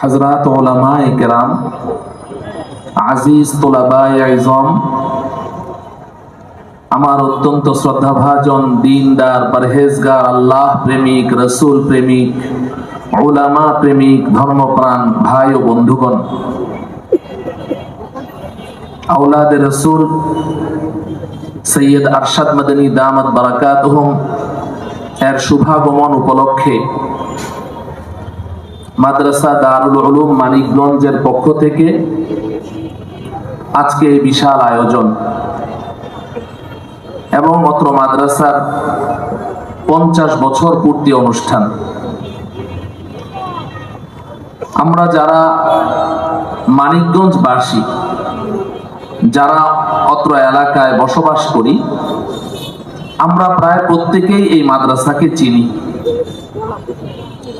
হজরত ওলামা কেরাম, আজিজ তোলাবাই আইজম আমার অত্যন্ত শ্রদ্ধাভাজন দিনদার, পরহেজগার, আল্লাহ প্রেমিক, রসুল প্রেমিক ওলামা প্রেমিক, ধর্মপ্রাণ ভাই ও বন্ধুগণ। আউলাদ রসুল সৈয়দ আরশাদ মদনী দামত বারাকাত এর শুভাগমন উপলক্ষে মাদ্রাসা দারুল উলুম মানিকগঞ্জের পক্ষ থেকে আজকে এই বিশাল আয়োজন। এবং অত্র মাদ্রাসার পঞ্চাশ বছর পূর্তি অনুষ্ঠান। আমরা যারা মানিকগঞ্জ বাসী যারা অত্র এলাকায় বসবাস করি, আমরা প্রায় প্রত্যেকেই এই মাদ্রাসাকে চিনি।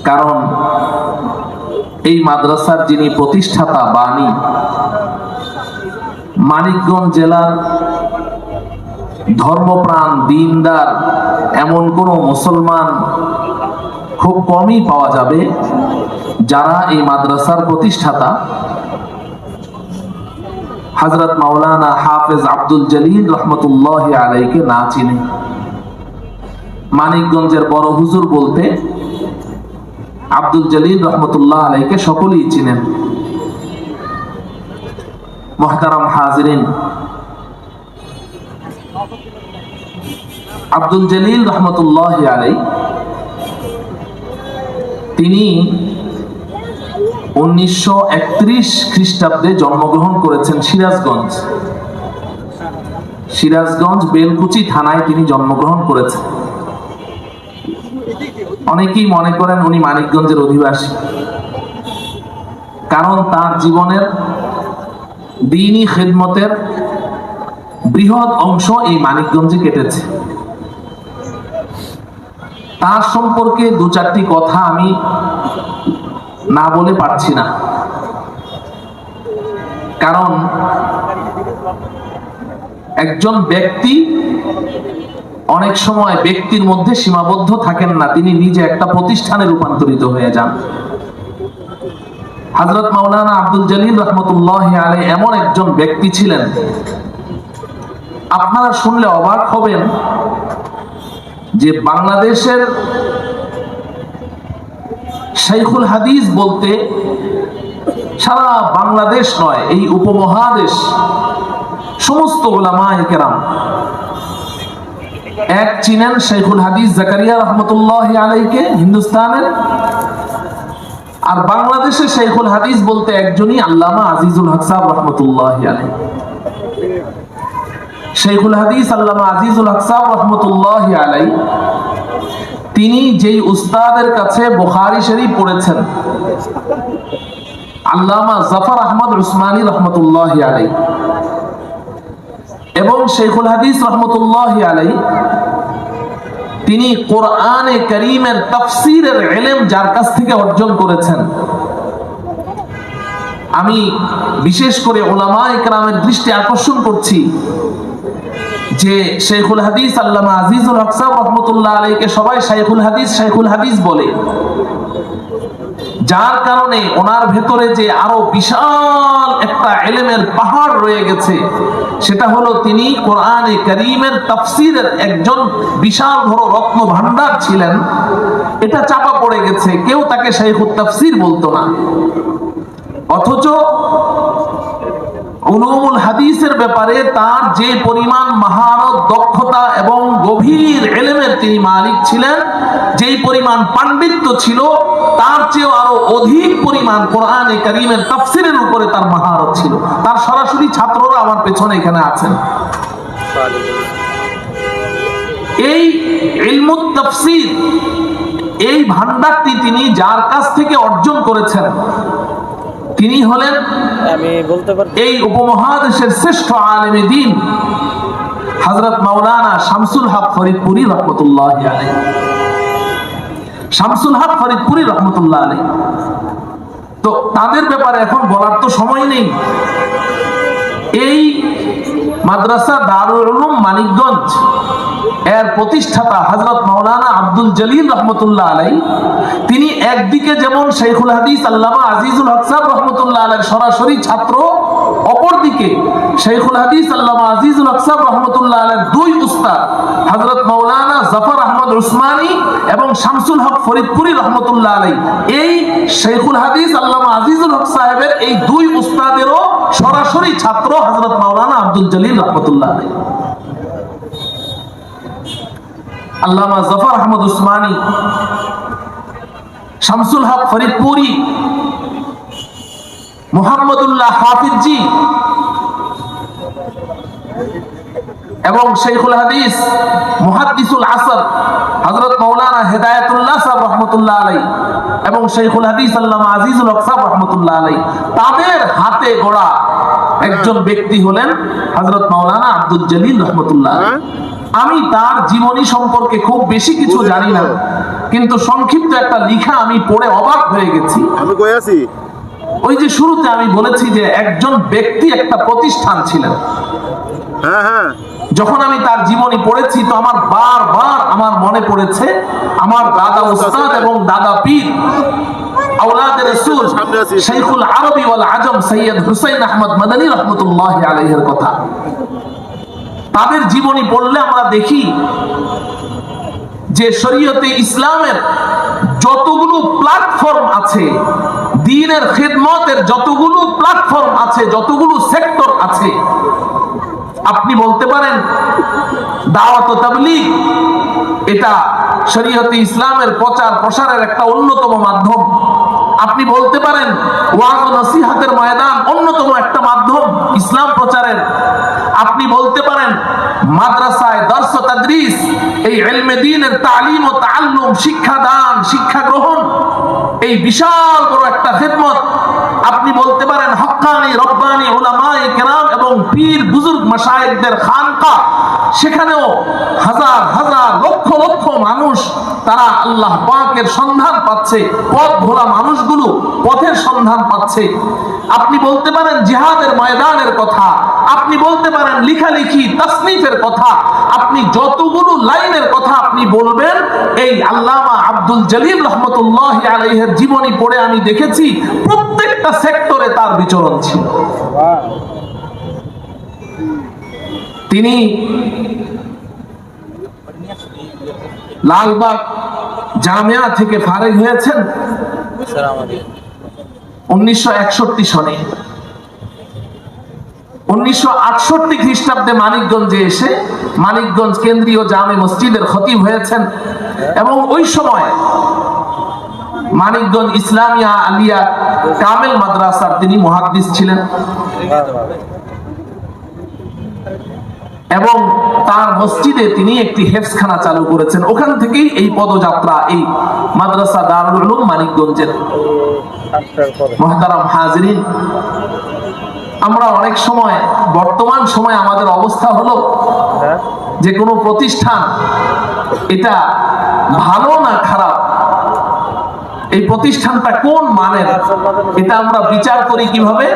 কারণ এই মাদ্রাসার যিনি প্রতিষ্ঠাতা বাণী, মানিকগঞ্জ জেলার ধর্মপ্রাণ দিনদার, এমন কোন মুসলমান খুব কমই পাওয়া যাবে যারা এই মাদ্রাসার প্রতিষ্ঠাতা। হজরত মাওলানা হাফেজ আব্দুল জলিল রহমতুল্লাহ আলাইকে না চিনে। মানিকগঞ্জের বড় হুজুর বলতে আব্দুল জলিল রহমতুল্লাহ আলাইকে সকলেই চিনেন। মহতারাম হাজরিন। আব্দুল জলিল রহমতুল্লাহ আলাই, তিনি উনিশশো একত্রিশ খ্রিস্টাব্দে জন্মগ্রহণ করেছেন সিরাজগঞ্জ। সিরাজগঞ্জ বেলকুচি থানায় তিনি জন্মগ্রহণ করেছেন। অনেকেই মনে করেন উনি মানিকগঞ্জের অধিবাসী। কারণ তার জীবনের দিনই খেদমতের বৃহৎ অংশ এই মানিকগঞ্জে কেটেছে। তার সম্পর্কে দু চারটি কথা আমি না বলে পারছি না। কারণ একজন ব্যক্তি অনেক সময় ব্যক্তির মধ্যে সীমাবদ্ধ থাকেন না, তিনি নিজে একটা প্রতিষ্ঠানে রূপান্তরিত হয়ে যান। হজরত মাওলানা আব্দুল জলিল রহমতুল্লাহ আলী এমন একজন ব্যক্তি ছিলেন। আপনারা শুনলে অবাক হবেন যে বাংলাদেশের শাইখুল হাদিস বলতে সারা বাংলাদেশ নয়, এই উপমহাদেশ, সমস্ত ওলামায়ে কেরাম। এক চিনেন শেখুল হাদিস জাকারিয়া রহমতুল্লাহ আলাইকে, হিন্দুস্তানের। আর বাংলাদেশে শেখুল হাদিস বলতে একজনই আল্লামা আজিজুল হক সাহেব রহমতুল্লাহ আলাই শেখুল হাদিস আল্লামা আজিজুল হক সাহেব রহমতুল্লাহ আলাই তিনি যেই উস্তাদের কাছে বুখারি শরীফ পড়েছেন, আল্লামা জাফর আহমদ উসমানী রহমতুল্লাহ আলাই এবং শেখুল হাদিস রহমতুল্লাহ আলাই তিনি কোরআনে করিমের তফসিরের এলেম যার কাছ থেকে অর্জন করেছেন। আমি বিশেষ করে ওলামা ইকরামের দৃষ্টি আকর্ষণ করছি যে শেখুল হাদিস আল্লামা আজিজুল হকসাব রহমতুল্লাহ আলাইকে সবাই শেখুল হাদিস শেখুল হাদিস বলে। যার কারণে ওনার ভেতরে যে আরও বিশাল একটা এলেমের পাহাড় রয়ে গেছে, সেটা হলো তিনি কোরআনে করিমের তাফসিরের একজন বিশাল বড় রত্ন ভান্ডার ছিলেন। এটা চাপা পড়ে গেছে, কেউ তাকে শাইখুত তাফসির বলতো না। অথচ উলুমুল হাদিসের ব্যাপারে তার যে পরিমাণ মহারত, দক্ষতা এবং গভীর এলেমের তিনি মালিক ছিলেন, যেই পরিমাণ পাণ্ডিত্য ছিল, তার চেয়েও আরও অধিক পরিমাণ কোরআনে করিমের তাফসিরের উপরে তার মহারত ছিল। তার সরাসরি ছাত্ররা আমার পেছনে এখানে আছেন। এই ইলমুত তাফসির, এই ভান্ডারটি তিনি যার কাছ থেকে অর্জন করেছেন তিনি হলেন আমি বলতে পারি এই উপমহাদেশের শ্রেষ্ঠ আলেমে দিন হজরত মাওলানা শামসুল হক ফরিদপুরি রহমতুল্লাহ শামসুল হক ফরিদপুরি রহমতুল্লাহ আলী তো তাদের ব্যাপারে এখন বলার তো সময় নেই। এই মাদ্রাসা দারুল উলুম মানিকগঞ্জ এর প্রতিষ্ঠাতা হযরত মাওলানা আব্দুল জলিল রহমতুল্লাহ আলাই তিনি একদিকে যেমন শেখুল হাদিস আল্লামা আজিজুল হক সাহেব রহমতুল্লাহ আলাই সরাসরি ছাত্র অপরদিকে শেখুল হাদিস আল্লামা আজিজুল হক সাহেব রহমতুল্লাহ আলাইর দুই উস্তাদ, হযরত মাওলানা জাফর আহমদ উসমানী এবং শামসুল হক ফরিদপুরি রহমতুল্লাহ আলাই এই শেখুল হাদিস আল্লামা আজিজুল হক সাহেবের এই দুই উস্তাদেরও সরাসরি ছাত্র হযরত মাওলানা আব্দুল জলিল রহমতুল্লাহ আলাই আল্লামা জাফর আহমদ উসমানী, শামসুল হক ফরিদপুরি মোহাম্মদুল্লাহ হাফিজি এবং শেখুল হাদিস মুহাদ্দিসুল আসর হযরত মাওলানা হেদায়েতুল্লাহ সাহেব রহমতুল্লাহ আলাই এবং শেখুল হাদিস আল্লামা আজিজুল হক সাহেব রহমতুল্লাহ আলাই তাদের হাতে গড়া একজন ব্যক্তি হলেন হযরত মাওলানা আব্দুল জলিল রহমতুল্লাহ আমি তার জীবনী সম্পর্কে খুব বেশি কিছু জানি না, কিন্তু সংক্ষিপ্ত একটা লিখা আমি পড়ে অবাক হয়ে গেছি। আমি কই আছি? ওই যে শুরুতে আমি বলেছি যে একজন ব্যক্তি একটা প্রতিষ্ঠান ছিলেন। হ্যাঁ হ্যাঁ। যখন আমি তার জীবনী পড়েছি তো আমার বারবার আমার মনে পড়েছে আমার দাদা উস্তাদ এবং দাদা পীর আওলাদ রাসূল শাইখুল আরবি ওয়াল আজম সৈয়দ হুসাইন আহমদ মাদানী রহমতুল্লাহ আলাইহির কথা। তাদের জীবনী পড়লে আমরা দেখি যে শরীয়তে ইসলামের যতগুলো প্ল্যাটফর্ম আছে দিনের খেদমতের যতগুলো প্ল্যাটফর্ম আছে, যতগুলো সেক্টর আছে, আপনি বলতে পারেন, দাওয়াত তাবলীগ, এটা শরীয়তে ইসলামের প্রচার প্রসারের একটা অন্যতম মাধ্যম। আপনি বলতে পারেন, ওয়াজ নসিহাতের ময়দান অন্যতম একটা মাধ্যম ইসলাম প্রচারের। আপনি বলতে পারেন, মাদ্রাসায় দর্শ তাদরিস, এই ইলমে দ্বীনের তালিম ও তাআল্লুম, শিক্ষাদান, শিক্ষা গ্রহণ এই বিশাল বড় একটা খেদমত আপনি বলতে পারেন, হক্কানি রব্বানি উলামায়ে কেরাম এবং পীর বুজুর্গ মাশায়েখদের খানকা। সেখানেও হাজার হাজার, লক্ষ লক্ষ মানুষ তারা আল্লাহ পাকের সন্ধান পাচ্ছে, পথ ভোলা মানুষগুলো পথের সন্ধান পাচ্ছে। আপনি বলতে পারেন, জিহাদের ময়দানের কথা। আপনি বলতে পারেন, লিখালিখি, তাসনিফের কথা। আপনি যতগুলো লাইনের কথা আপনি বলবেন, এই আল্লামা আব্দুল জলিল রহমতুল্লাহ আলাইহের জীবনী পড়ে আমি দেখেছি প্রত্যেকটা সেক্টরে তার বিচরণ ছিল। তিনি লালবাগ জামিয়া থেকে ফারেক হয়েছেন উনিশশো একষট্টি সনে। উনিশশো আটষট্টি খ্রিস্টাব্দে মানিকগঞ্জে এসে মানিকগঞ্জ কেন্দ্রীয় জামে মসজিদের খতিব হয়েছেন এবং ওই সময় মানিকগঞ্জ ইসলামিয়া আলিয়া কামেল মাদ্রাসার তিনি মুহাদ্দিস ছিলেন। এবং তার মসজিদে তিনি একটি হেফসখানা চালু করেছেন। ওখান থেকেই এই পদযাত্রা এই মাদ্রাসা দারুল মানিকগঞ্জের মহতারাম হাজরিন। আমরা অনেক সময়, বর্তমান সময় আমাদের অবস্থা হলো যে কোনো প্রতিষ্ঠান এটা ভালো না খারাপ এই প্রতিষ্ঠানটা কোন মানের? এটা আমরা বিচার করি কীভাবে?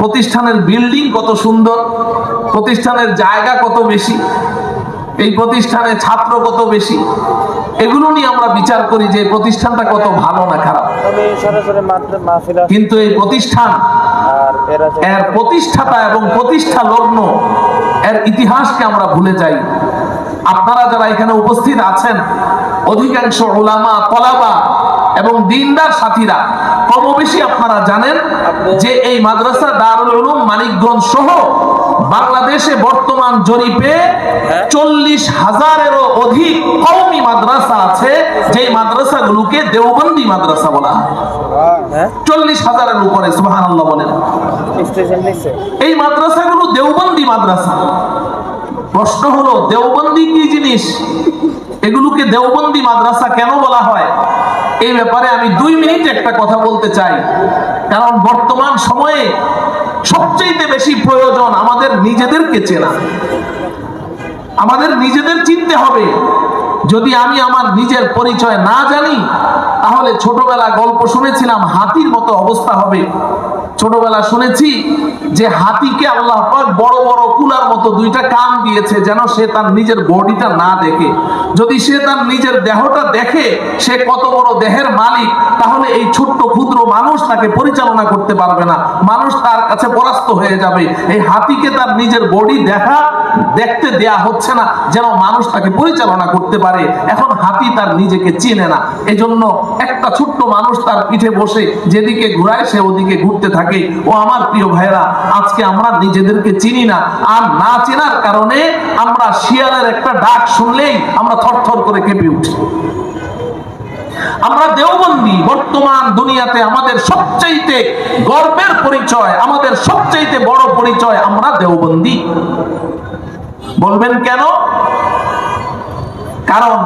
প্রতিষ্ঠানের বিল্ডিং কত সুন্দর, প্রতিষ্ঠানের জায়গা কত বেশি, এই প্রতিষ্ঠানে ছাত্র কত বেশি, এগুলো নিয়ে আমরা বিচার করি যে প্রতিষ্ঠানটা কত ভালো না খারাপ। কিন্তু এই প্রতিষ্ঠান, এরা প্রতিষ্ঠাতা এবং প্রতিষ্ঠা লগ্ন, এর ইতিহাসকে আমরা ভুলে যাই। আপনারা যারা এখানে উপস্থিত আছেন, অধিকাংশ ওলামা তলাবা এবং দিনদার সাথীরা। কম বেশি আপনারা জানেন যে এই মাদ্রাসা দারুল উলুম মানিকগঞ্জ সহ বাংলাদেশে বর্তমান জরিপে চল্লিশ হাজারেরও অধিক কওমি মাদ্রাসা আছে যে মাদ্রাসাগুলোকে দেওবন্দি মাদ্রাসা বলা হয়। হ্যাঁ। চল্লিশ হাজারের উপরে সুবাহ বলেন। এই মাদ্রাসাগুলো দেওবন্দি মাদ্রাসা। প্রশ্ন হলো দেওবন্দি কি জিনিস? এগুলোকে দেওবন্দি মাদ্রাসা কেন বলা হয়? এই ব্যাপারে আমি দুই মিনিট একটা কথা বলতে চাই। কারণ বর্তমান সময়ে সবচেয়ে বেশি প্রয়োজন আমাদের নিজেদেরকে চেনা। আমাদের নিজেদের চিনতে হবে। যদি আমি আমার নিজের পরিচয় না জানি, তাহলে ছোটবেলা গল্প শুনেছিলাম, হাতির মতো অবস্থা হবে। ছোটবেলা শুনেছি যে হাতিকে আল্লাহ বড় বড় কুলার মতো দুইটা কান দিয়েছে যেন সে তার নিজের বডিটা না দেখে। যদি সে তার নিজের দেহটা দেখে সে কত বড় দেহের মালিক, তাহলে এই ছোট্ট ক্ষুদ্র মানুষ তাকে পরিচালনা করতে পারবে না। মানুষ তার কাছে পরাস্ত হয়ে যাবে। এই হাতিকে তার নিজের বডি দেখা, দেখতে দেয়া হচ্ছে না, যেন মানুষ তাকে পরিচালনা করতে পারে। এখন হাতি তার নিজেকে চেনে না। এজন্য একটা ছোট্ট মানুষ তার পিঠে বসে যেদিকে ঘুরায় সে ওদিকে ঘুরতে থাকে। ও আমার প্রিয় ভাইরা আজকে আমরা নিজেদেরকে চিনি না, আর না চেনার কারণে আমরা শিয়ালের একটা ডাক শুনলেই আমরা থরথর করে কেঁপে উঠি। আমরা দেওবন্দি, বর্তমান দুনিয়াতে আমাদের সবচাইতে গর্বের পরিচয়, আমাদের সবচাইতে বড় পরিচয় আমরা দেওবন্দি। বলবেন কেন? কারণ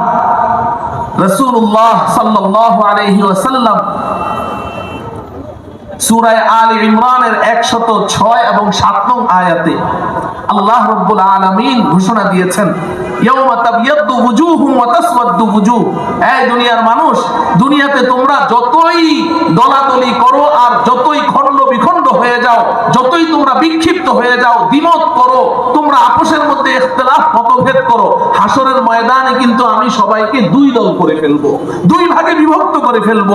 রসুল্লাহ সাল্লাহ আলহি ওয়াসাল্লাম সুরায় আল ইমরানের একশত ছয় এবং সাত নং আয়াতে আল্লাহ রব্বুল আলামিন ঘোষণা দিয়েছেন ময়দানে কিন্তু আমি সবাইকে দুই দল করে ফেলব, দুই ভাগে বিভক্ত করে ফেলব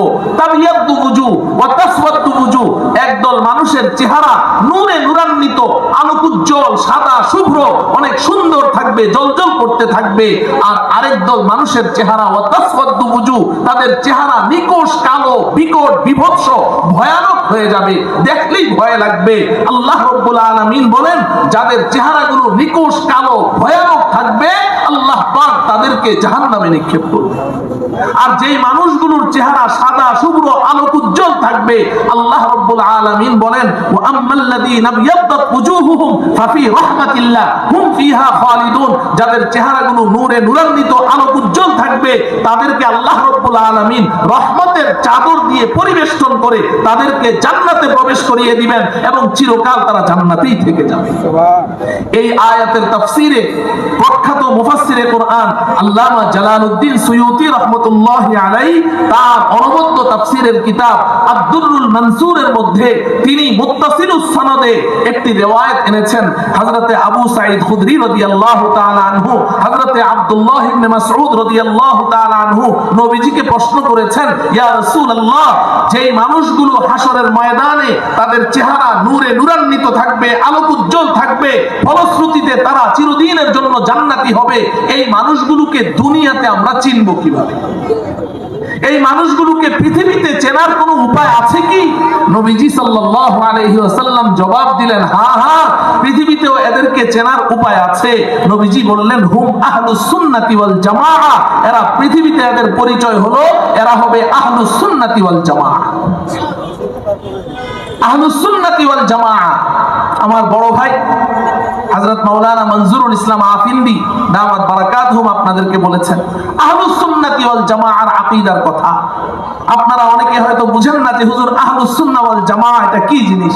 তাসওয়াদ্দু ওয়ুজুহ। একদল মানুষের চেহারা নূরে নূরান্বিত, আলোকুজ্জ্বল সাদা শুভ্র, অনেক সুন্দর থাকবে, জলজল করতে থাকবে, আর আরেক দল মানুষের চেহারা ওয়ুজুহ তাদের চেহারা নিকোষ, কালো, বিকট, বিভৎস, ভয়ানক হয়ে যাবে। দেখলেই ভয় লাগবে। আল্লাহ রাব্বুল আলামিন বলেন, যাদের চেহারাগুলো নিকোষ, কালো, ভয়ানক থাকবে, আল্লাহ পাক তাদেরকে জাহান্নামে নিক্ষেপ করবে। আর যেই মানুষগুলোর চেহারা সাদা শুভ্র আলোক উজ্জ্বল থাকবে আল্লাহ রাব্বুল আলামিন বলেন ওয়া আম্মাল্লাযীনা বিয়াদ্দাত ওয়ুজুহুহুম ফাফি রাহমাতিল্লাহ হুম ফিহা খালিদুন। যাদের চেহারাগুলো নূরে নূরান্বিত আলোক উজ্জ্বল থাকবে তাদেরকে আল্লাহ রাব্বুল আলামিন রহমতের চাদর দিয়ে পরিবেষ্টন করে তাদেরকে জান্নাতে প্রবেশ করিয়ে দিবেন এবং চিরকাল তারা জান্নাতেই থেকে যাবে। এই আয়াতের তাফসিরে প্রখ্যাত মুফাসসিরে কোরআন আল্লামা জালালউদ্দিন সুয়ুতি প্রশ্ন করেছেন মানুষগুলো হাসরের ময়দানে তাদের চেহারা নূরে থাকবে, আলোক উজ্জ্বল থাকবে, ফলশ্রুতিতে তারা চিরদিনের জন্য জান্নাতি হবে, এই মানুষগুলোকে দুনিয়াতে আমরা চিনব কীভাবে? এই মানুষগুলোকে পৃথিবীতে চেনার কোনো উপায় আছে কি? নবীজি সাল্লাল্লাহু জবাব দিলেন, হা হা, পৃথিবীতেও এদেরকে চেনার উপায় আছে। নবীজি বললেন, হুম, আহলুস সুন্নাতি ওয়াল জামাআ। এরা পৃথিবীতে এদের পরিচয় হলো, এরা হবে আহলুস সুন্নাতি ওয়াল জামাআ। আহলুস সুন্নাতি ওয়াল জামাআ। আমার বড় ভাই হযরত মাওলানা মনজুরুল ইসলাম আফিন্দি দাওয়াত বারাকাত হুম আপনাদেরকে বলেছেন। আহলুস সুন্নাতি ওয়াল জামাআর আকীদার কথা। আপনারা অনেকে হয়তো বুঝেন না যে হুজুর, আহলুস সুন্নাহ ওয়াল জামাআ এটা কি জিনিস?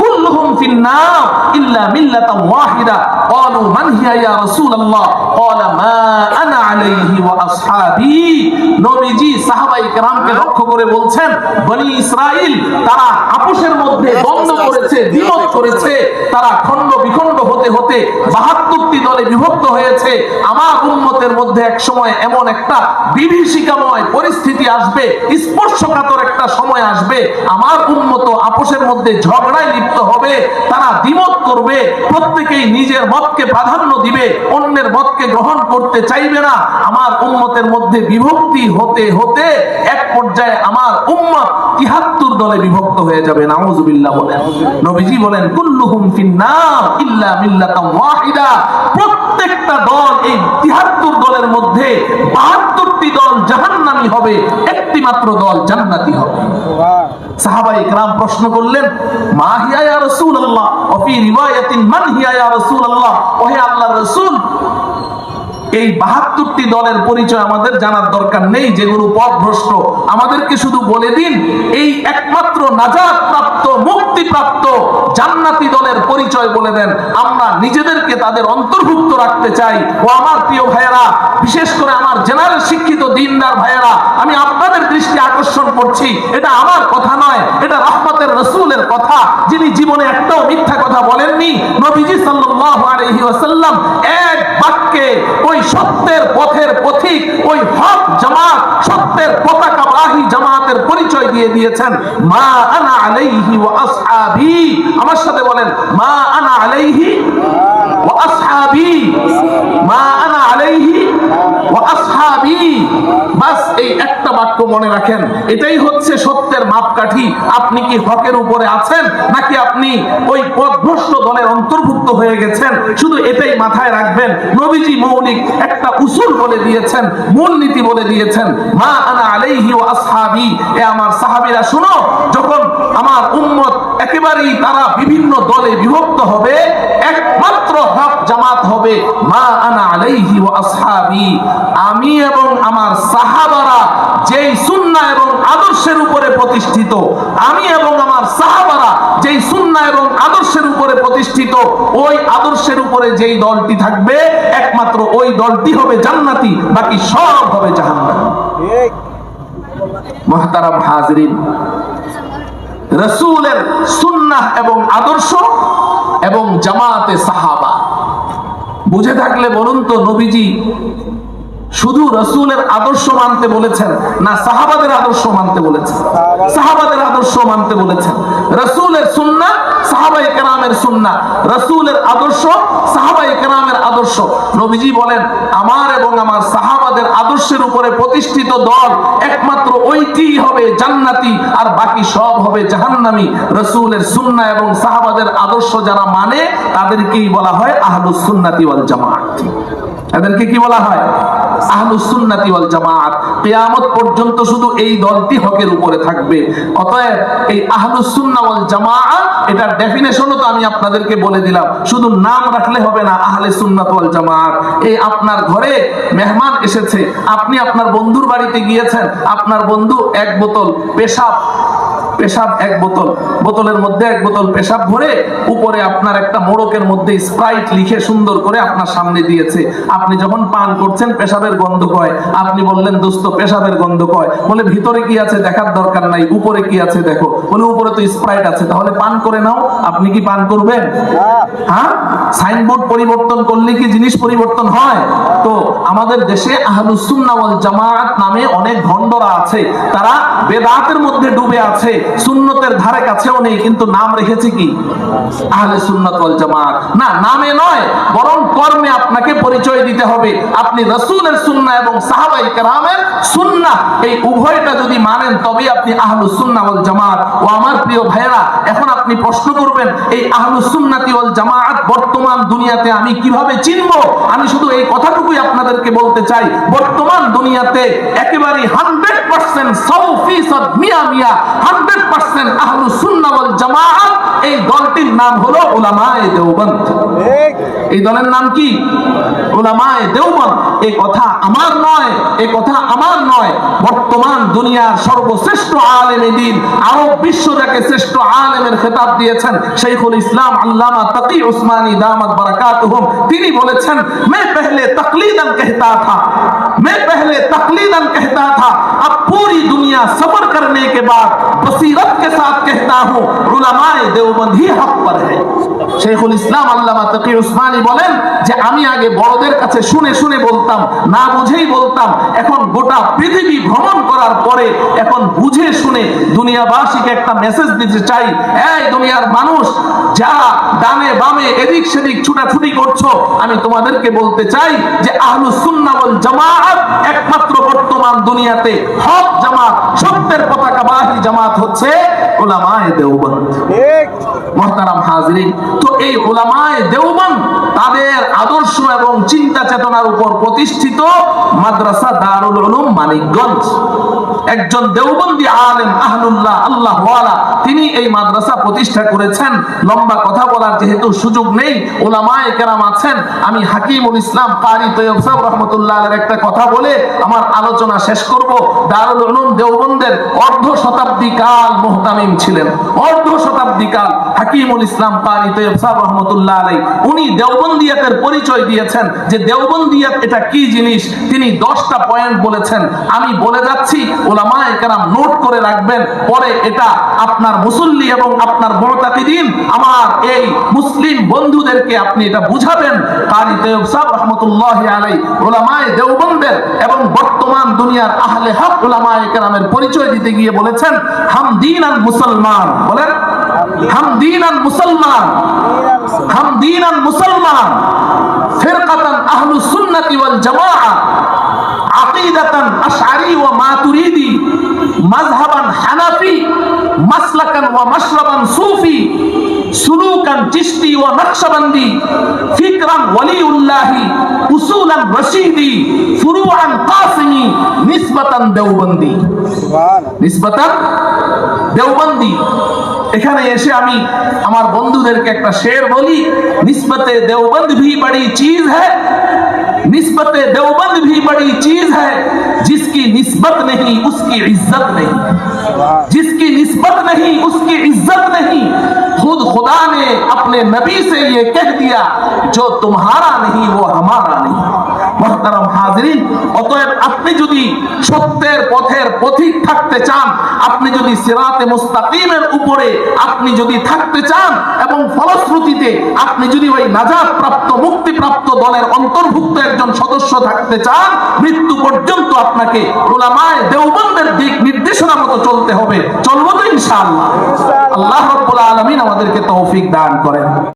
কুল্লুহুম ফিন নার ইল্লা মিল্লাতান ওয়াহিদা قالوا من هي يا رسول الله قال ما انا عليه واصحابي নবীজি সাহাবাই কেরামকে লক্ষ্য করে বলছেন বনি ইসরাইল তারা আপোষের মধ্যে দ্বন্দ্ব করেছে দ্বিমত করেছে তারা খণ্ড বিখণ্ড হতে হতে বাহাত্তরটি দলে বিভক্ত হয়েছে আমার উম্মতের মধ্যে এক সময় এমন একটা বিভীষিকাময় পরিস্থিতি আসবে স্পর্শকাতর একটা সময় আসবে আমার উন্মত আপোষের মধ্যে ঝগড়ায় লিপ্ত হবে, তারা দ্বিমত করবে, প্রত্যেকেই নিজের মতকে প্রাধান্য দিবে, অন্যের মতকে গ্রহণ করতে চাইবে না। আমার উম্মতের মধ্যে বিভক্তি হতে হতে এক পর্যায়ে আমার উম্মত তিহাত্তর দলে বিভক্ত হয়ে যাবে। নাউজুবিল্লাহ বলেন। নবীজি বলেন, কুল্লুহুম ফিন্নার ইল্লা মিল্লাতাম ওয়াহিদা। প্রত্যেকটা দল এই তিহাত্তর দলের মধ্যে বাহাত্তরটি দল জাহান্নামি হবে একটি মাত্র দল জান্নাতি হবে। সাহাবা ইকরাম প্রশ্ন করলেন, মা হিয়া ইয়া রাসূলুল্লাহ? ওয়া ফি মান হিয়া ইয়া রাসূলুল্লাহ? ওহে আল্লাহর রাসূল এই বাহাত্তরটি দলের পরিচয় আমাদের জানার দরকার নেই, যেগুলো পথভ্রষ্ট। আমাদেরকে শুধু বলে দিন, এই একমাত্র নাজাত প্রাপ্ত মুক্তি প্রাপ্ত জান্নাতি দলের পরিচয় বলে দেন। আমরা নিজেদেরকে তাদের অন্তর্ভুক্ত রাখতে চাই। ও আমার প্রিয় ভাইয়েরা, বিশেষ করে আমার জেনারেল শিক্ষিত দিনদার ভাইয়েরা, আমি আপনাদের দৃষ্টি আকর্ষণ করছি। এটা আমার কথা নয়, এটা রহমতের রসুলের কথা, যিনি জীবনে একটাও মিথ্যা কথা বলেননি। নবীজি সাল্লাল্লাহু আলাইহি ওয়াসাল্লাম এক বাক্যে ওই সত্যের পথের পথিক ওই হক জামাত, সত্যের পতাকাবাহী জামাতের পরিচয় দিয়ে দিয়েছেন। মা আনা আলাইহি ওয়া আসহাবি। আমার সাথে বলেন, মা আনা আলাইহি ওয়া আসহাবি। মা আনা আলাইহি ওয়া আসহাবি। বাক্য মনে রাখেন, এটাই হচ্ছে সত্যের মাপকাঠি। আপনি কি হকের উপরে আছেন, নাকি আপনি ওই পথভ্রষ্ট দলের অন্তর্ভুক্ত হয়ে গেছেন? শুধু এটাই মাথায় রাখবেন, নবীজি মৌলিক একটা উসুল বলে দিয়েছেন মূলনীতি বলে দিয়েছেন, মা আনা আলাইহি ওয়া আসহাবি এ আমার সাহাবীরা, শুনো, যখন আমার উম্মত একেবারেই তারা বিভিন্ন দলে বিভক্ত হবে, একমাত্র হক জামাত হবে, মা আনা আলাইহি ওয়া আসহাবি, আমি এবং আমার সাহাবারা যেই সুন্না এবং আদর্শের উপরে প্রতিষ্ঠিত আমি এবং আমার সাহাবারা যেই সুন্না এবং আদর্শের উপরে প্রতিষ্ঠিত ওই আদর্শের উপরে যেই দলটি থাকবে একমাত্র ওই দলটি হবে জান্নাতি বাকি সব হবে জাহান্নামী। ঠিক মহতারাম হাজরিন রসুলের সুন্নাহ এবং আদর্শ এবং জামাতে সাহাবা। বুঝে থাকলে বলুন তো নবীজি শুধু রসুলের আদর্শ মানতে বলেছেন, না সাহাবাদের আদর্শ মানতে বলেছেন। সাহাবাদের আদর্শ মানতে বলেছেন। রসুলের সুন্না সাহাবাই কেরামের সুন্না রসুলের আদর্শ সাহাবাই কেরামের আদর্শ। নবীজি বলেন, আমার এবং আমার সাহাবাদের আদর্শের উপরে প্রতিষ্ঠিত দল একমাত্র ওইটি হবে জান্নাতি, আর বাকি সব হবে জাহান্নামী। রসুলের সুন্না এবং সাহাবাদের আদর্শ যারা মানে তাদেরকেই বলা হয় আহলুস সুন্নাতি ওয়াল জামাত এদেরকে কি বলা হয়? আহলুস সুন্নাতি ওয়াল জামাত। কিয়ামত পর্যন্ত শুধু এই দলটি হকের উপরে থাকবে। অতএব এই ওয়াল জামাত এটার ডেফিনেশনও তো আমি আপনাদেরকে বলে দিলাম। শুধু নাম রাখলে হবে না আহলে সুন্নাত ওয়াল জামাত এই আপনার ঘরে মেহমান এসেছে। আপনি আপনার বন্ধুর বাড়িতে গিয়েছেন। আপনার বন্ধু এক বোতল পেশাব পেশাব এক বোতল। বোতলের মধ্যে এক বোতল পেশাব ভরে উপরে আপনার একটা মোড়কের মধ্যে স্প্রাইট লিখে সুন্দর করে আপনার সামনে দিয়েছে। আপনি যখন পান করছেন, পেশাবের গন্ধ কয়। আপনি বললেন, দোস্ত, পেশাবের গন্ধ কয়। বলে, ভিতরে কি আছে দেখার দরকার নাই, উপরে কি আছে দেখো। বলে, উপরে তো স্প্রাইট আছে, তাহলে পান করে নাও। আপনি কি পান করবেন? হ্যাঁ? সাইনবোর্ড পরিবর্তন করলে কি জিনিস পরিবর্তন হয়? তো আমাদের দেশে আহলুস সুন্নাহ ওয়াল জামাত নামে অনেক ভণ্ডরা আছে। তারা বেদাতের মধ্যে ডুবে আছে। সুন্নতের ধারে কাছেও নেই, কিন্তু নাম রেখেছে কি? আহলে সুন্নাত ওয়াল জামাত। না, নামে নয়, বরং কর্মে আপনাকে পরিচয় দিতে হবে। আপনি রাসূলের সুন্নাহ এবং সাহাবাই কেরামের সুন্নাহ, এই উভয়টা যদি মানেন তবে আপনি আহলুস সুন্নাহ ওয়াল জামাত। ও আমার প্রিয় ভাইয়েরা, এখন আপনি প্রশ্ন করবেন, এই আহলুস সুন্নাতি ওয়াল জামাত বর্তমান দুনিয়াতে আমি কীভাবে চিনব? আমি শুধু এই কথাটুকুই আপনাদেরকে বলতে চাই, বর্তমান দুনিয়াতে একেবারে হান্ড্রেড পার্সেন্ট সৌ ফিসদ মিয়া মিয়া হান্ড্রেড পার্সেন্ট আহলুস সুন্নাহ ওয়াল জামাত এই দলটির নাম হলো উলামায়ে দেওবন্দ ঠিক এই দলের নাম কি উলামায়ে দেওবন্দ এই কথা আমার নয় এই কথা আমার নয় বর্তমান দুনিয়ার সর্বশ্রেষ্ঠ আলেম দিন আরব বিশ্ব যাকে শ্রেষ্ঠ আলেমের খেতাব দিয়েছেন শাইখুল ইসলাম আল্লামা তাকি উসমানী দামাত বারাকাতুহুম তিনি বলেছেন मैं पहले तकलीदन कहता था मैं पहले तकलीदन कहता था अब पूरी दुनिया सफ़र करने के बाद बसीरत के साथ कहता हूँ रुलमाए देवबंद ही हक पर है। শেখুল ইসলাম আল্লামা তকি উসমানী বলেন যে আমি আগে বড়দের কাছে শুনে শুনে বলতাম না বুঝেই বলতাম। এখন গোটা পৃথিবী ভ্রমণ করার পরে এখন বুঝে শুনে দুনিয়াবাসীকে একটা মেসেজ দিতে চাই। এই দুনিয়ার মানুষ যারা ডানে বামে এদিক সেদিক ছুটাছুটি করছ আমি তোমাদেরকে বলতে চাই যে আহলুস সুন্নাহ ওয়াল জামাত একমাত্র বর্তমান দুনিয়াতে হক জামাত সত্যের পতাকাবাহী জামাত হচ্ছে ওলামায়ে দেওবন্দ। ঠিক। মহতারাম হাজরিন তো এই ওলামায় দেওবন তাদের আদর্শ এবং চিন্তা চেতনার উপর প্রতিষ্ঠিত মাদ্রাসা দারুল উলুম মানিকগঞ্জ। একজন দেওবন্দি আলেম আহলুল্লাহ আল্লাহ তিনি এই মাদ্রাসা প্রতিষ্ঠা করেছেন। লম্বা কথা বলার যেহেতু সুযোগ নেই ওলামায়ে কেরাম আছেন। আমি হাকিমুল ইসলাম কারি তৈয়ব সাহেব রহমতুল্লাহ একটা কথা বলে আমার আলোচনা শেষ করব। দারুল উলুম দেওবন্দের অর্ধ শতাব্দী কাল মোহতামিম ছিলেন। অর্ধ শতাব্দী কাল হাকিমুল ইসলাম কারি তৈয়ব সাহেব রহমতুল্লাহ আলাই, উনি দেওবন্দিয়াতের পরিচয় দিয়েছেন যে দেওবন্দিয়াত এটা কি জিনিস? তিনি দশটা পয়েন্ট বলেছেন। আমি বলে যাচ্ছি, ওলামায়ে কেরাম নোট করে রাখবেন, পরে এটা আপনার মুসল্লি এবং আপনার মুতাকিদিন, আমার এই মুসলিম বন্ধুদেরকে আপনি এটা বুঝাবেন। কারি তৈয়ব সাহেব রহমতুল্লাহ আলাই, ওলামায়ে দেওবন্দের এবং বর্তমান দুনিয়ার আহলে হক ওলামায়ে কেরামের পরিচয় দিতে গিয়ে বলেছেন হাম দিন আল মুসলমান। বলেন। হাম দিন আল মুসলমান হাম দিন আল মুসলমান ফিরকাতান আহলুস সুন্নতি ওয়াল জামাআহ আকিদাতান আশআরি ওয়া মাতুরিদি মাযহাবান হানাফি মাসলাকান ওয়া মাশরাবান সুফি সুলুকান চিশতি ওয়া নকশবন্দি ফিকরান ওয়ালিউল্লাহি উসুলান রশিদি ফুরুআন কাসিমি নিসবাতান দেওবন্দি সুবহান নিসবাতান দেওবন্দি এখানে এসে আমি আমার বন্ধুদেরকে একটা শের বলি নিসবতে দেওবন্দ भी बड़ी चीज है निस्बत देवबंद भी बड़ी चीज है जिसकी निस्बत नहीं उसकी इज्जत नहीं जिसकी निस्बत नहीं उसकी इज्जत नहीं खुद खुदा ने अपने नबी से ये कह दिया जो तुम्हारा नहीं वो हमारा नहीं। মহতারাম হাজরিন। অতএব আপনি যদি সত্যের পথের পথিক থাকতে চান, আপনি যদি সিরাতে মুস্তাকিমের উপরে আপনি যদি থাকতে চান এবং ফলশ্রুতিতে আপনি যদি ওই নাজাত প্রাপ্ত মুক্তি প্রাপ্ত দলের অন্তর্ভুক্ত একজন সদস্য থাকতে চান, মৃত্যু পর্যন্ত আপনাকে ওলামায় দেওবন্দের দিক নির্দেশনা মতো চলতে হবে। চলবো তো ইনশাআল্লাহ। আল্লাহ রব্বুল আলামিন আমাদেরকে তৌফিক দান করেন।